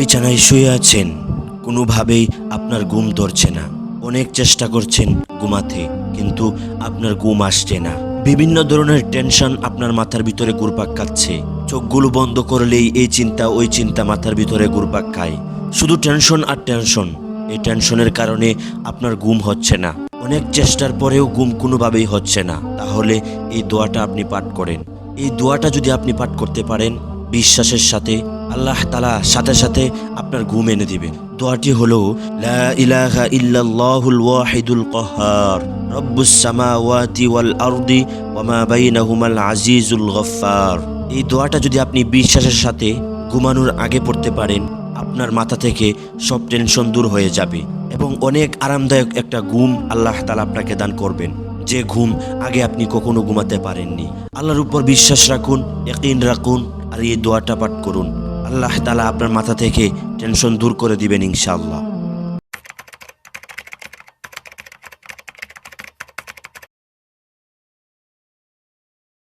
বিছানায় শুয়ে আছেন, কোনোভাবেই আপনার ঘুম ধরছে না। অনেক চেষ্টা করছেন ঘুমাতে, কিন্তু আপনার ঘুম আসছে না। বিভিন্ন ধরনের টেনশন আপনার মাথার ভিতরে ঘুরপাক খাচ্ছে। চোখগুলো বন্ধ করলেই এই চিন্তা, ওই চিন্তা মাথার ভিতরে ঘুরপাক খায়। শুধু টেনশন আর টেনশন, এই টেনশনের কারণে আপনার ঘুম হচ্ছে না। অনেক চেষ্টার পরেও ঘুম কোনোভাবেই হচ্ছে না। তাহলে এই দোয়াটা আপনি পাঠ করেন। এই দোয়াটা যদি আপনি পাঠ করতে পারেন, বিশ্বাসের সাথে আল্লাহ তালা সাথে সাথে আপনার ঘুম এনে দিবেন। দোয়াটি হলো, লা ইলাহা ইল্লাল্লাহুল ওয়াহিদুল কহার, রব্বুস সামাওয়াতি ওয়াল আরদি ওয়া মা বাইনাহুমাল আজিজুল গফফার। এই দোয়াটা যদি আপনি বিশ্বাসের সাথে ঘুমানোর আগে পড়তে পারেন, আপনার মাথা থেকে সব টেনশন দূর হয়ে যাবে এবং অনেক আরামদায়ক একটা ঘুম আল্লাহ তালা আপনাকে দান করবেন। যে ঘুম আগে আপনি কখনো ঘুমাতে পারেননি। আল্লাহর উপর বিশ্বাস রাখুন একইন রাখুন আর এই দোয়াটা পাঠ করুন। আল্লাহ তালা আপনার মাথা থেকে টেনশন দূর করে দিবেন ইনশাআল্লাহ।